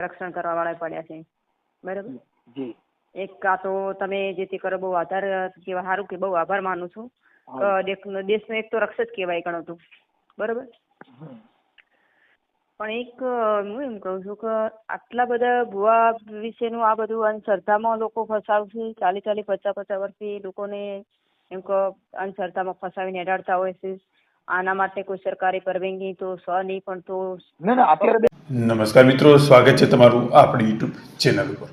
રક્ષણ કરવા વાળા પડ્યા છે. બરાબર? જી. એક કાં તો તમે જે તે કરો બહુ આધાર કેવા સારું કે બહુ આભાર માનું છું. દેશનો એક તો રક્ષક કહેવાય ગણો તું બરાબર? પણ એક હું એમ કહું છું કે આટલા બધા ભુવા વિશેનું આ બધું અંધશ્રદ્ધામાં લોકો ફસાવશે ચાલી ચાલી પચાસ પચાસ વર્ષથી લોકોને એમ કે અંધશ્રદ્ધામાં ફસાવીને અડાડતા હોય છે. આના માટે કોઈ સરકારી પરવાનગી તો સ નહીં પણ તો ના ના અત્યારે નમસ્કાર મિત્રો, સ્વાગત છે તમારું આપણી યુટ્યુબ ચેનલ ઉપર.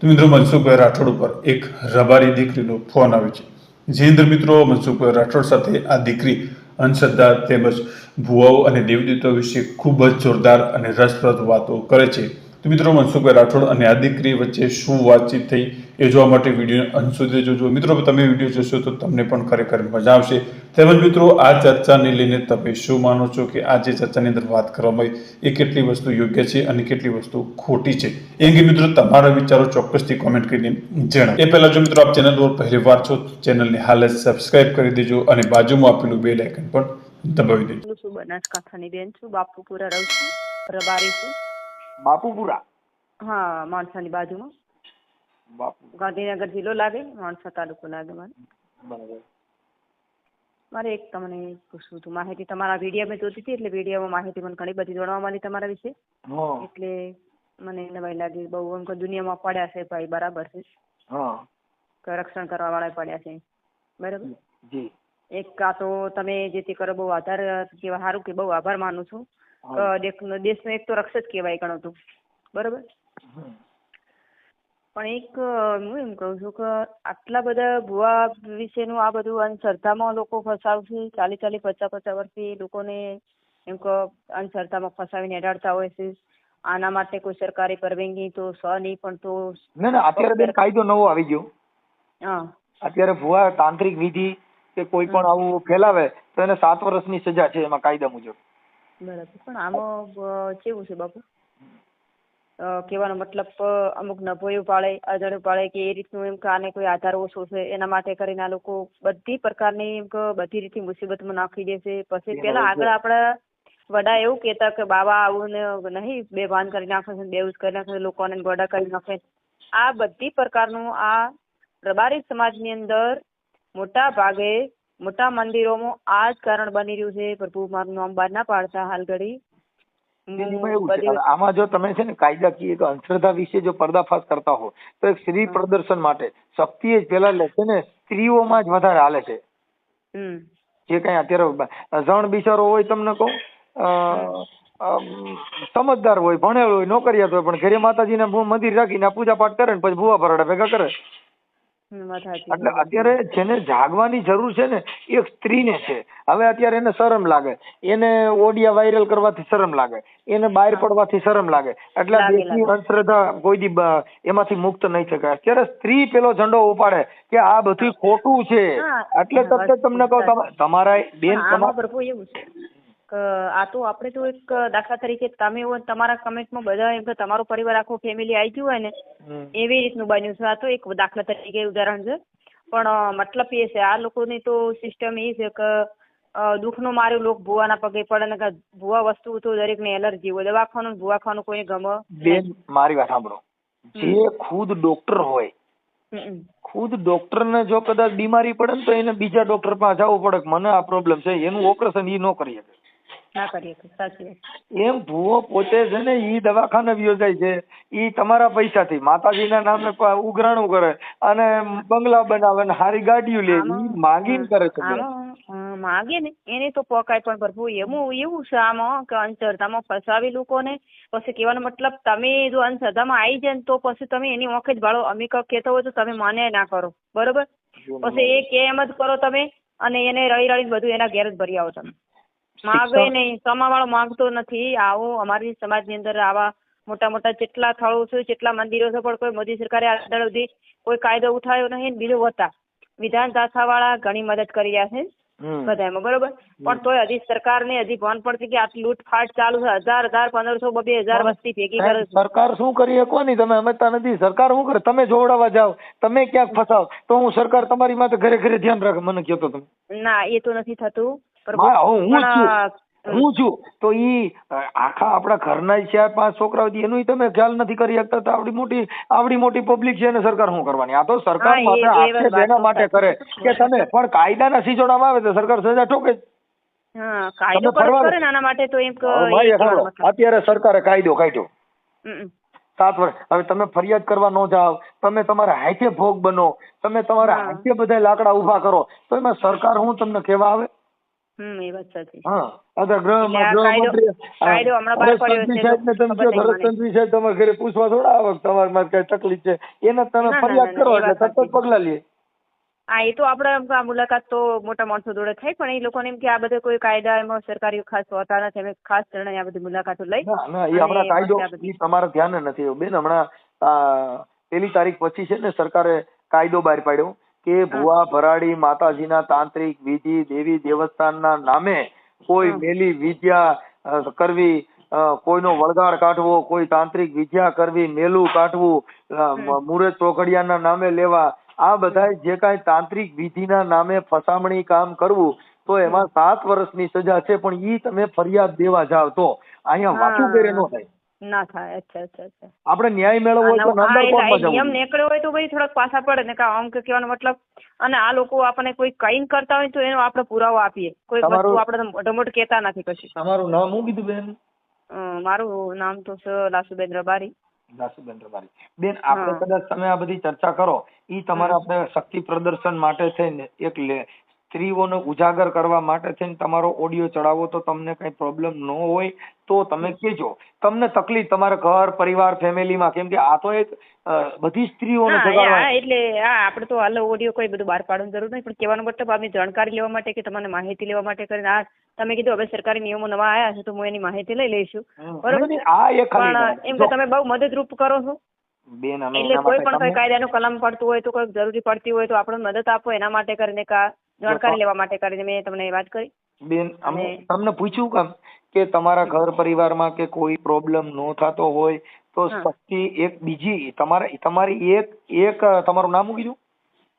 તો મિત્રો, મનસુખભાઈ રાઠોડ ઉપર એક રબારી દીકરીનો ફોન આવે છે. જે અંદર મિત્રો, મનસુખભાઈ રાઠોડ સાથે આ દીકરી અંધશ્રદ્ધા તેમજ ભુવાઓ અને દેવદૂતો વિશે ખૂબ જ જોરદાર અને રસપ્રદ વાતો કરે છે. તો મિત્રો મનસુખભાઈ રાઠોડ અને આ દીકરી વચ્ચે શું વાતચીત થઈ એ જોવા માટે વીડિયો અંત સુધી જોજો. મિત્રો તમે વીડિયો જોશો તો તમને પણ ખરેખર મજા આવશે. તેમજ મિત્રો, આ ચર્ચાને લઈને તમે શું માનો છો કે આ જે ચર્ચાની અંદર વાત કરવામાં આવી એ કેટલી વસ્તુ યોગ્ય છે અને કેટલી વસ્તુ ખોટી છે? એ અંગે મિત્રો, તમારા વિચારો ચોક્કસથી કોમેન્ટ કરીને જણાવો. એ પહેલા જો મિત્રો, આપ ચેનલ પર પહેલી વાર છો ચેનલને હાલ જ સબસ્ક્રાઇબ કરી દેજો અને બાજુમાં આપેલું બેલ આઇકન પણ દબાવી દેજો. બનાસકાંઠાની બેન છું બાપુપુરા રહું છું, રબારી છું. બાપુપુરા? હા માણસાની બાજુમાં. બાપુ ગાંધીનગર જિલ્લો લાગે માણસા તાલુકો લાગે મારે. બરાબર. મારે એક તમને પૂછવું હતું માહિતી તમારા વીડિયો મેં જોતી હતી એટલે વિડીયોમાં માહિતી મને ઘણી બધી જાણવા મળી તમારા વિશે. એટલે મને નવાઈ લાગી બહુ એમ કે દુનિયામાં પડ્યા છે ભાઈ બરાબર છે. કે રક્ષણ કરવા વાળા પડ્યા છે. બરાબર? જી. એક કાં તો તમે જે તે કરો બહુ આધાર કેવા સારું કે બહુ આભાર માનું છું. દેશનો એક તો રક્ષ જ કહેવાય ગણો તું બરાબર? પણ એક હું એમ કહું છું કે આટલા બધા ભુવા વિશેનું આ બધું અંધશ્રદ્ધામાં લોકો ફસાવશે ચાલી ચાલી પચાસ પચાસ વર્ષથી લોકોને એમ કે અંધશ્રદ્ધામાં ફસાવીને અડાડતા હોય છે. આના માટે કોઈ સરકારી પરવાનગી તો સ નહીં પણ તો ના ના અત્યારે બેન કાયદો નવો આવી ગયો. હા. અત્યારે ભુવા તાંત્રિક વિધિ કે કોઈ પણ આવું ફેલાવે તો એને સાત વર્ષની સજા છે એમાં કાયદા મુજબ. બરાબર. પણ આમાં કેવું છે બાપુ? કહેવાનો મતલબ અમુક નભોયું પાળે અજાણ્યું પાળે કે એ રીતનું એમ કે આને કોઈ આધાર ઓછો છે એના માટે કરીને આ લોકો બધી પ્રકારની એમ કે બધી રીતની મુસીબતમાં નાખી દેશે પછી પેલા આગળ આપણા વડા એવું કહેતા કે બાબા આવું ને નહીં બે ભાન કરી નાખે છે બેઉસ કરી નાખે છે લોકોને ગોડા કરી નાખે આ બધી પ્રકારનું આ રબારી સમાજની અંદર મોટા ભાગે મોટા મંદિરોમાં આ જ કારણ બની રહ્યું છે. પ્રભુ મારું નામ બહાર ના પાડતા હાલ ઘડી. આમાં જો તમે છે ને કાયદાકીય કે અંધશ્રદ્ધા વિશે જો પર્દાફાશ કરતા હો તો એક સ્ત્રી પ્રદર્શન માટે શક્તિ જ પેલા લે છે ને સ્ત્રીઓમાં જ વધારે હાલે છે. જે કઈ અત્યારે જણ બિચારો હોય તમને કહું સમજદાર હોય ભણેલો હોય નોકરિયાત હોય પણ ઘરે માતાજીને મંદિર રાખીને પૂજા પાઠ કરે ને પછી ભૂવા ભરાડા ભેગા કરે. એટલે અત્યારે જેને જાગવાની જરૂર છે ને એ એક સ્ત્રીને છે. હવે અત્યારે એને શરમ લાગે. એને ઓડિયા વાયરલ કરવાથી શરમ લાગે. એને બહાર પડવાથી શરમ લાગે. એટલે દેશની અંધશ્રદ્ધા કોઈ દી એમાંથી મુક્ત નહીં શકાય અત્યારે સ્ત્રી પેલો ઝંડો ઉપાડે કે આ બધું ખોટું છે. એટલે તરત તમને કહું તમે- તમારા બેન તમારા પ્રભુ એવું છે. કે આ તો આપણે તો એક દાખલા તરીકે તમે હોય તમારા કમેન્ટમાં બધા એમ કે તમારો પરિવાર આખો ફેમિલી આવી ગયું હોય ને એવી રીતનું બન્યું છે. આ તો એક દાખલા તરીકે ઉદાહરણ છે. પણ મતલબ એ છે આ લોકોની તો સિસ્ટમ એ છે કે દુઃખનો માર્યો લોક ભુવાના પગે પડે ને ભૂવા વસ્તુ તો દરેકને એલર્જી હોય. દવા ખાવાનું ભૂવા ભુવા ખાવાનું કોઈને ગમે બેન મારી વાત સાંભળો. જે ખુદ ડોક્ટર હોય ખુદ ડોક્ટર ને જો કદાચ બીમારી પડે ને તો એને બીજા ડોક્ટર પાસે જવું પડે મને આ પ્રોબ્લેમ છે એનું ઓપરેશન એ ન કરી શકે. ના સાચી વાત. એમ ભૂવો પોતે છે ને ઈ દવાખાને યોજાય છે. ઈ તમારા પૈસાથી. માતાજીના નામે ઉઘરાણું કરે અને બંગલા બનાવે ને હારી ગાડીઓ લે. ઈ માંગીને કરે છે માગે ને. એને તો પોકાય પણ પ્રભુ એવું એવું છે આમાં કે અંધશ્રદ્ધામાં ફસાવી લોકોને. પછી કહેવાનો મતલબ તમે જો અંધશ્રદ્ધામાં આવી જાય ને તો પછી તમે એની ઓખે જ ભાળો. અમે કહેતા હોય તો તમે માને ના કરો. બરોબર? પછી એ કે એમ જ કરો તમે? અને એને રળી રળીને બધું એના ઘેર જ ભરી આવો તમે. માગે નહીં સમાવાળો માંગતો નથી. આવો અમારી સમાજની અંદર આવા મોટા મોટા જેટલા સ્થળો છે જેટલા મંદિરો છે પણ કોઈ મોદી સરકારે દાડા સુધી કોઈ કાયદો ઉઠાવ્યો નહીં બીજો વતા વિધાન વાળા ઘણી મદદ કરી રહ્યા છે. બધામાં બરોબર? પણ તોય હજી સરકારને હજી ભાન પડતી કે આટલી લૂંટફાટ ચાલુ છે. હજાર હજાર પંદરસો બબે હજાર વસ્તી ભેગી કરે સરકાર શું કરી શકો નહીં તમે સમજતા નથી. સરકાર શું કરે? તમે જોવડાવવા જાઓ. તમે ક્યાંક ફસાવ. તો હું સરકાર તમારી માથે ઘરે ઘરે ધ્યાન રાખે મને કહેતો તમે. ના એ તો નથી થતું. હા, હું- હું છું. તો ઈ આખા આપણા ઘરના ચાર પાંચ છોકરાઓ હતી એનું તમે ખ્યાલ નથી કરી શકતા તો આવડી મોટી આવડી મોટી પબ્લિક છે ને સરકાર શું કરવાની? આ તો સરકાર માટે આક્ષેપ એના માટે કરે. કે તમે પણ કાયદાના સિસોડામાં આવે તો સરકાર સજા ઠોકે જ. એ. અત્યારે સરકારે કાયદો કાઢ્યો. સાત વર્ષ. હવે તમે ફરિયાદ કરવા ન જાઓ. તમે તમારા હાથે ભોગ બનો. તમે તમારા. હાથે બધા લાકડા ઊભા કરો. તો એમાં સરકાર હું તમને કહેવા આવે? હમ એ વાત સાચી. હા અત્યારે ગૃહમાં એટલે આ કાયદો- કાયદો હમણાં બહાર પડ્યો છે તમે સાહેબ તમારા ઘરે પૂછવા થોડા આવે કે તમારામાં કઈ તકલીફ છે? એને તમે ફરિયાદ કરો એટલે. પગલા લે. હા એ તો આપણે મુલાકાત તો મોટા માણસો જોડે થાય પણ એ લોકોને એમ કે આ બધા કોઈ કાયદા એમાં સરકારી ખાસ હોતા નથી અમે ખાસ જણાય આ બધી મુલાકાતો લઈ ના ના એ અને કાયદો તમારા ધ્યાન નથી બેન હમણાં પેલી તારીખ પછી છે ને સરકારે કાયદો બહાર પાડ્યો. કે ભુવા ભરાડી માતાજીના તાંત્રિક વિધિ દેવી દેવસ્થાનના નામે કોઈ મેલી વિદ્યા કરવી કોઈનો વળગાડ કાઢવો કોઈ તાંત્રિક વિદ્યા કરવી મેલું કાઢવું મુહૂર્ત ચોઘડિયાના નામે લેવા આ બધા જે કાંઈ તાંત્રિક વિધિના નામે ફસામણી કામ કરવું તો એમાં સાત વર્ષની સજા છે પણ ઈ તમે ફરિયાદ દેવા જાવ તો. અહીંયા વાતું કરે ન થાય? ના થાય અચ્છા અચ્છા અચ્છા. આપણે ન્યાય મેળવવો હોય તો નંબર એટલે આ નિયમ નીકળ્યો હોય તો ભાઈ થોડાક પાછા પડે ને કે આમ કે કહેવાનો મતલબ અને આ લોકો આપણને કોઈ કઈ કરતા હોય તો એનો આપણે પુરાવો આપીએ. કોઈ વસ્તુ આપણે મોટો મોટો કહેતા નથી કશું. તમારું નામ હું કીધું બેન? મારું નામ તો છે લાસુબેન રબારી. લાસુબેન રબારી. બેન આપણે કદાચ તમે આ બધી ચર્ચા કરો ઈ તમારે આપણે શક્તિ પ્રદર્શન માટે થઈને એક લે સ્ત્રીઓને ઉજાગર કરવા માટે થઈને તમારો audio ચડાવો તો તમને કઈ problem ન હોય તો તમે કહેજો. તમને તકલીફ તમારા ઘર પરિવાર ફેમિલીમાં કેમ કે આ તો એક બધી સ્ત્રીઓને જગાડવા એટલે હા આપણે તો હાલ ઓડિયો કોઈ બધું બહાર પાડવાની જરૂર નહીં પણ કહેવાનો મતલબ આપની જાણકારી લેવા માટે કે તમને માહિતી લેવા માટે કરીને આ તમે કીધું હવે સરકારી નિયમો નવા આવ્યા છે તો હું એની માહિતી લઈ લઈશું. બરોબર આ એક પણ એમ કે તમે બહુ મદદરૂપ કરો છો. બેન અમે એટલે કોઈ પણ કોઈ કાયદાનું કલમ પડતું હોય તો કોઈ જરૂરી પડતી હોય તો આપણે મદદ આપો એના માટે કરીને કા જાણકારી લેવા માટે કરીને મેં તમને વાત કરી. બેન અમે તમને પૂછ્યું કામ કે તમારા ઘર પરિવારમાં કે કોઈ પ્રોબ્લેમ નો થતો હોય તો હા. એક બીજી તમારા તમારી એક એક તમારું નામ શું કીધું?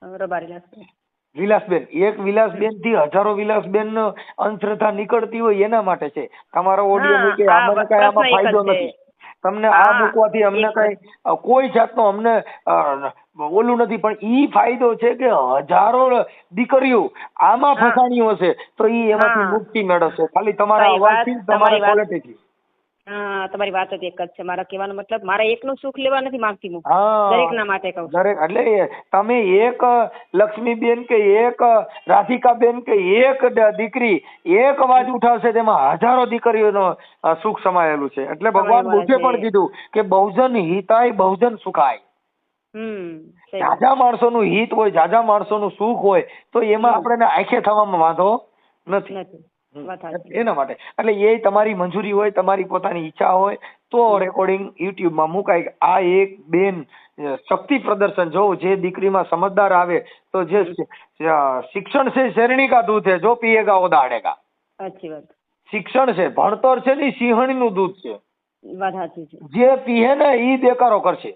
અ, રબારી વિલાસબેન. એક વિલાસબેનથી હજારો વિલાસબેન અંધશ્રદ્ધા નીકળતી હોય એના માટે છે. તમારો ઓડિયો કે આમાં કઈ આમાં ફાયદો નથી. તમને આ મૂકવાથી અમને કઈ કોઈ જાતનો અમને ઓલું નથી પણ ઈ ફાયદો છે કે હજારો દીકરીઓ આમાં. ફસાણી હશે તો ઈ એમાંથી મુક્તિ મેળવશે. ખાલી તમારા અવાજથી તમારી ક્વોલિટીથી તમારી વાત જ એક જ છે. મારા કહેવાનો મતલબ મારા એકનું સુખ લેવા નથી માંગતી હું. દરેકના માટે કહું દરેક એટલે તમે એક લક્ષ્મીબેન કે એક રાધિકાબેન કે એક દીકરી એક અવાજ ઉઠાવશે તેમાં હજારો દીકરીઓનો સુખ સમાયેલું છે. એટલે ભગવાન બુદ્ધે પણ કીધું કે બહુજન હિતાય બહુજન સુખાય. જાજા માણસોનું હિત હોય જાજા માણસોનું સુખ હોય તો એમાં આપણે આંખે થવામાં વાંધો નથી. એના માટે. એટલે એ તમારી મંજૂરી હોય તમારી પોતાની ઈચ્છા હોય તો રેકોર્ડિંગ યુટ્યુબમાં મુકાય. આ એક બેન શક્તિ પ્રદર્શન. જો જે દીકરીમાં સમજદાર આવે તો જે શિક્ષણ છે શેરણી કા દૂધ છે જો પીએગા વો દાડેગા સાચી વાત. શિક્ષણ છે ભણતર છે ને સિંહણી સિંહણીનું દૂધ છે. જે પીએ ને ઈ દેકારો કરશે.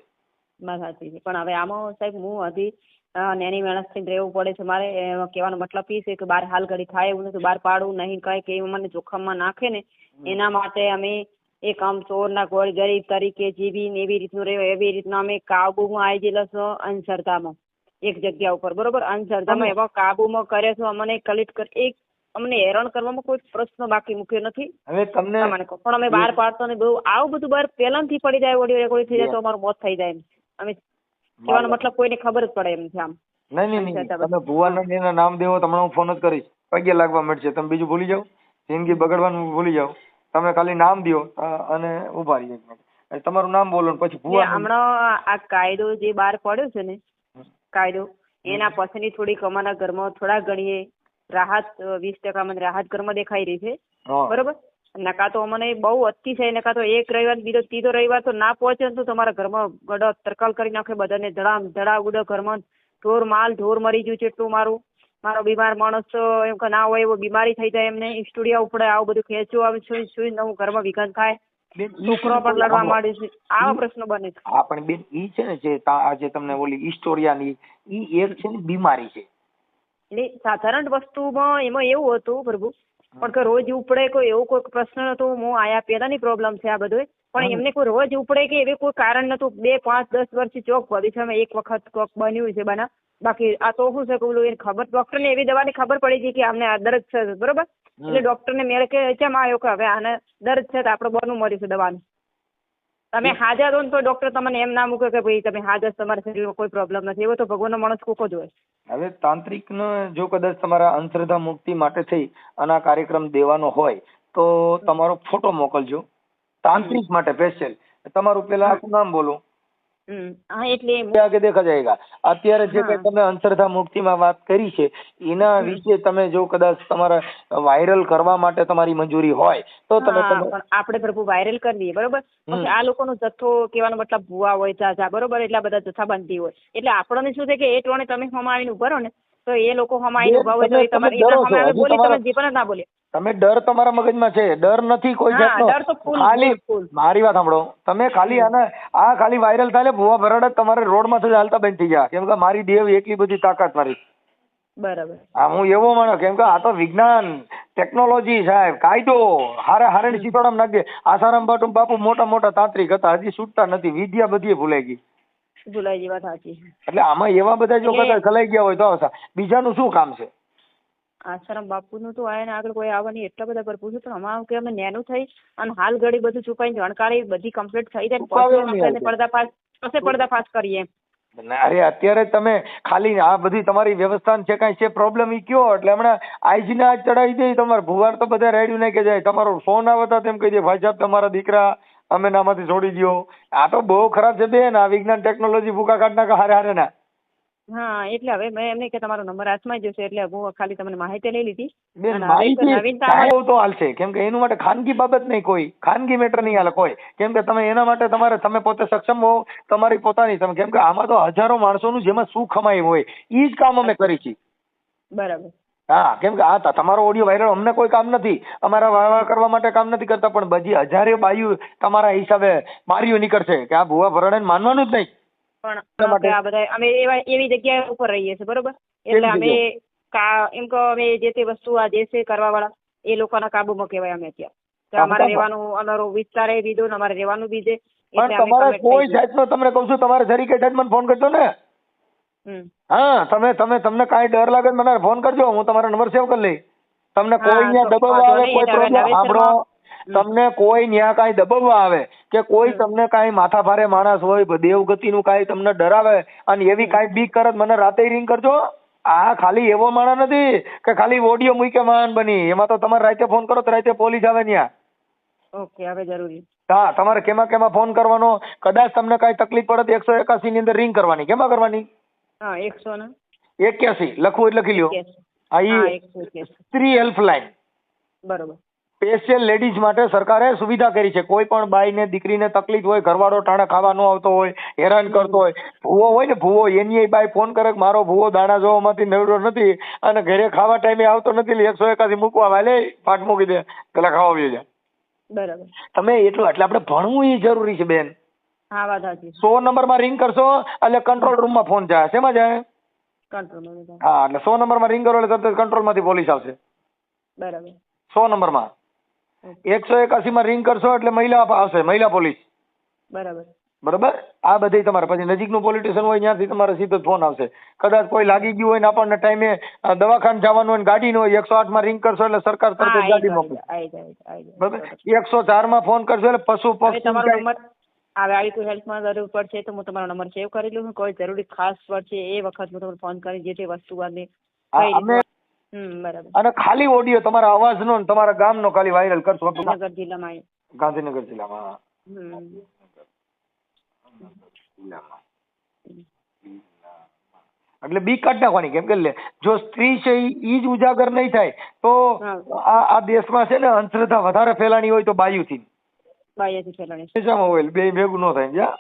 પણ હવે આમાં સાહેબ હું હજી અ, નાની માણસ થઈને રહેવું પડે છે. મારે કહેવાનો મતલબ એ છે કે બહાર હાલ ઘડી થાય એવું નથી. બહાર પાડવું નહીં કઈ કે એવું મને જોખમમાં નાખે ને. એના માટે અમે એક આમ ચોરના ગોળ ગરીબ તરીકે જીવી ને એવી રીતનું રહ્યો એવી રીતના અમે કાબુમાં આવી ગયેલા છો અંધશ્રદ્ધામાં. એક જગ્યા ઉપર બરોબર? અંધશ્રદ્ધામાં એવા કાબુમાં કરે છો અમને કલેક્ટ કર એક અમને હેરાન કરવામાં કોઈ પ્રશ્ન બાકી મૂક્યો નથી. હવે તમને તમને પણ અમે બહાર પાડતો ને બહુ આવું બધું બહાર પહેલાથી પડી જાય ઓડિયો રેકોર્ડિંગ થઈ જાય તો અમારું મોત થઈ જાય અમે કહેવાનો મતલબ કોઈને ખબર જ પડે એમ છે આમ. નહીં નહીં તમે ભુવાનંદ એના નામ દેવો તમને હું ફોન જ કરીશ. પગે લાગવા મળશે. તમે બીજું ભૂલી જાઓ. જિંદગી બગડવાનું ભૂલી જાઓ તમે ખાલી નામ દો અને ઊભા રહી તમારું નામ બોલો ને પછી ભુવા હમણાં આ કાયદો જે બહાર પડ્યો છે ને કાયદો એના પછીની થોડીક અમારા ઘરમાં થોડા ગણીએ રાહત વીસ ટકા મને રાહત ઘરમાં દેખાઈ રહી છે. બરોબર? નકા તો અમને બહુ અતિશય નકા તો એક રવિવાર બીજો ત્રીજો રવિવાર તો ના પહોંચે ને તો તમારા ઘરમાં ગડો તરકાલ કરી નાખે બધાને ધડામ ધડા ઉડે ઘરમાં ઢોર માલ ઢોર મરી ગયું છે એટલું મારું. મારો બીમાર માણસ તો એમ કે ના હોય એવો બીમારી થઈ જાય એમને. સ્ટુડિયા ઉપડે આવું બધું ખેંચવું આવે છું છું નવું ઘરમાં વિઘન થાય. છોકરો પણ લડવા. માંડે છે. આવા પ્રશ્નો બને છે. હા પણ બેન ઈ છે ને જે આ જે તમને ઓલી ઇસ્ટોરિયાની ઈ એક છે ને બીમારી છે. એટલે સાધારણ વસ્તુમાં એમાં એવું હતું પ્રભુ પણ કે રોજ ઉપડે કોઈ એવો કોઈ પ્રશ્ન નતો હું આયા પહેલાની પ્રોબ્લેમ છે આ બધું પણ એમને કોઈ રોજ ઉપડે કે એવી કોઈ કારણ નતું. બે પાંચ દસ વર્ષથી ચોક ભવિષ્યમાં એક વખત કોક બન્યું છે બના બાકી આ તો શું છે કે ઓલું એને ખબર ડોક્ટરને એવી દવાની ખબર પડી ગઈ કે આમને આ દર્દ છે બરોબર? એટલે ડોક્ટરને મેળ કે કેમ આવ્યો કે હવે આને દર્દ છે તો આપણે બનવું મળ્યું છે દવાનું. તમે હાજર હો ને તો ડોક્ટર તમને એમ ના મૂકે કે ભાઈ તમે હાજર તમારા શરીરમાં કોઈ પ્રોબ્લેમ નથી. એવો તો ભગવાનનો માણસ કોકો જ હોય. હવે તાંત્રિકનો જો કદાચ તમારા અંધશ્રદ્ધા મુક્તિ માટે થઈ અને આ કાર્યક્રમ દેવાનો હોય તો તમારો ફોટો મોકલજો. તાંત્રિક માટે સ્પેશિયલ તમારું પેલા આખું નામ બોલો. હા એટલે આગે દેખા જાયગા. અત્યારે જે કઈ. તમે અંતર્ધા મુક્તિમાં વાત કરી છે એના વિશે તમે જો કદાચ તમારા વાયરલ કરવા માટે તમારી મંજૂરી હોય તો તમે આપણે પ્રભુ વાયરલ કરી દઈએ બરોબર? આ લોકોનો જથ્થો કહેવાનો મતલબ ભૂવા હોય ચાચા બરોબર? એટલા બધા જથ્થા બનતી હોય. એટલે આપણને શું છે કે એ ટોણે તમે હમાવીને આવીને ઉભરો ને તો એ લોકો હમાવીને બેન, ઊભા હોય તમે- તમે બોલી તમે જે પણ ના બોલે. તમે ડર તમારા મગજમાં છે. ડર નથી કોઈ જાતનો. ખાલી. મારી વાત સાંભળો. તમે ખાલી આને આ ખાલી વાયરલ થાય ને ભૂવા ભરાડ જ તમારે રોડમાં થઈને હાલતા બંધ થઈ ગયા. કેમ કે મારી દેવ એટલી બધી તાકાત મારી. બરાબર. હા હું એવો માનો કેમ કે આ તો વિજ્ઞાન ટેકનોલોજી સાહેબ કાયદો. હારે હારે શીખવાડવા નાખી આસારામ બાપુ બાપુ મોટા મોટા તાંત્રિક હતા. હજી છૂટતા નથી. વિદ્યા બધી ભૂલાઈ ગઈ. ભૂલાઈ જેવા સાચી એટલે આમાં એવા બધા જો કદાચ ખલાઈ ગયા હોય તો. બીજાનું શું કામ છે આસારામ બાપુનું તો આયા આગળ કોઈ આવવાની એટલા બધા પર છે પણ અમારું કે અમે નેનું થઈ અને હાલ ઘડી બધું છુપાઈને જાણકારી બધી કમ્પ્લીટ થઈ જાય પડદાફાશ પછી પર્દાફાશ કરીએ. અરે અત્યારે તમે ખાલી આ બધી તમારી વ્યવસ્થા છે કાંઈ છે પ્રોબ્લેમ ઈ કયો એટલે હમણાં આઈજી ને આજ ચડાવી દે તમારે ભુવાર તો બધા રેડી નાખી જાય તમારો ફોન આવે તો તેમ કહી દે ભાઈ સાહેબ તમારા દીકરા અમે નામાંથી છોડી દ્યો આ તો બહુ ખરાબ છે બેન આ વિજ્ઞાન ટેકનોલોજી ભૂકા કાઢ નાખે હારે હારે ના. હા એટલે હવે મેં એમને કે તમારો નંબર હાથમાં જ જશે એટલે હું ખાલી તમને માહિતી લઈ લીધી. બેન માહિતી તો હાલશે. કેમ કે એનું માટે ખાનગી બાબત નહીં કોઈ. ખાનગી મેટર નહીં હાલે કોઈ. કેમ કે તમે એના માટે તમારે તમે પોતે સક્ષમ હો તમારી પોતાની તમે કેમ કે આમાં તો હજારો માણસોનું જેમાં શું ખમાય હોય. એ જ કામ અમે કરી છીએ. બરાબર. હા કેમ કે આ તમારો ઓડિયો વાયરલ અમને કોઈ કામ નથી. અમારા વાળવા કરવા માટે કામ નથી કરતા પણ બધી હજારે બાયું તમારા હિસાબે માર્યું નીકળશે કે આ ભુવા ભરણે માનવાનું જ નહીં. પણ આ બધા અમે એવા એવી જગ્યા ઉપર રહીએ છીએ બરોબર? એટલે અમે કા એમ કહો અમે જે તે વસ્તુ આ જે છે કરવા વાળા એ લોકોના કાબુમાં કહેવાય અમે ત્યાં. અમારે રહેવાનું અમારો વિસ્તાર એ બીજો ને અમારે રહેવાનું બીજે. પણ તમારે કોઈ જાતનો તમને કહું છું તમારે જરી કે મને ફોન કરજો ને. હા તમે તમે તમને કાંઈ ડર લાગે તો મને ફોન કરજો હું તમારો નંબર સેવ કરી લઈ તમને કોઈ ન્યા દબાવવા આવે કોઈ પ્રોબ્લેમ સાંભળો તમને કોઈ ન્યા કાંઈ દબાવવા આવે કે કોઈ તમને કાંઈ માથા ભારે માણસ હોય દેવગતિનું કાંઈ તમને ડરાવે અને એવી કાંઈ બીક કરત મને રાતે રિંગ કરજો. આ ખાલી એવો માણસ નથી કે ખાલી ઓડિયો મૂકે માન બની. એમાં તો તમારે રાતે ફોન કરો તો રાતે પોલીસ આવે ત્યાં. ઓકે હવે જરૂરી. હા તમારે કેમાં કેમાં ફોન કરવાનો? કદાચ તમને કાંઈ તકલીફ પડે તો એકસો એકાસી ની અંદર રિંગ કરવાની. કેમાં કરવાની? હા એકસો ને એક્યાસી લખવું એટલે લખી લ્યો. હા ઈ. સ્ત્રી હેલ્પલાઇન. બરોબર. સ્પેશિયલ લેડીઝ માટે સરકારે સુવિધા કરી છે. કોઈ પણ બાઈને દીકરીને તકલીફ હોય ઘરવાળો ટાણે ખાવા ન આવતો હોય હેરાન કરતો હોય ભૂવો હોય ને ભૂવો એની બાઈ ફોન કરે કે મારો ભૂવો દાણા જોવામાંથી નવડો નથી અને ઘરે ખાવા ટાઈમે આવતો નથી એટલે એકસો એકાસી મૂકવા વાલે પાટ મૂકી દે પેલા ખાવા જાય. બરાબર. તમે એટલું એટલે આપણે ભણવું એ જરૂરી છે બેન. હા વાત સાચી સો નંબરમાં રિંગ કરશો એટલે કંટ્રોલ રૂમમાં ફોન જાય. શેમાં જાય? કંટ્રોલમાં હા એટલે સો નંબરમાં રિંગ કરો એટલે તરત કંટ્રોલમાંથી પોલીસ આવશે. બરાબર. સો નંબરમાં. એકસો એકાસીમાં રિંગ કરશો એટલે મહિલા આવશે મહિલા પોલીસ. બરાબર. બરોબર? આ બધી તમારે પછી નજીકનું પોલીસ સ્ટેશન હોય ત્યાંથી તમારે સીધો ફોન આવશે. કદાચ કોઈ લાગી ગયું હોય ને આપણને ટાઈમે દવાખાન જવાનું હોય ગાડી નો હોય એકસો આઠમાં રિંગ કરશો એટલે સરકાર તરફ ગાડી મોકલે. બરોબર? એકસો ચારમાં ફોન કરશો એટલે પશુ પક્ષી નંબર હવે આવી કોઈ હેલ્પમાં જરૂર પડશે તો હું તમારો નંબર સેવ કરી લઉં. કોઈ જરૂરી ખાસ પડશે એ વખત હું તમને ફોન કરી જે તે વસ્તુ હમ બરાબર. અને ખાલી ઓડિયો તમારા અવાજનો ને તમારા ગામનો ખાલી વાયરલ કરશો. ગાંધીનગર જિલ્લામાં ગાંધીનગર જિલ્લામાં એટલે બી કાઢ નાખવાની કેમ કે લે- જો સ્ત્રી છે ઈ જ ઉજાગર નહીં થાય તો આ આ દેશમાં છે ને અંધશ્રદ્ધા વધારે ફેલાણી હોય તો બાયુથી. બાયાથી ફેલાણી શેમાં હોય બે ભેગું ન થાય જા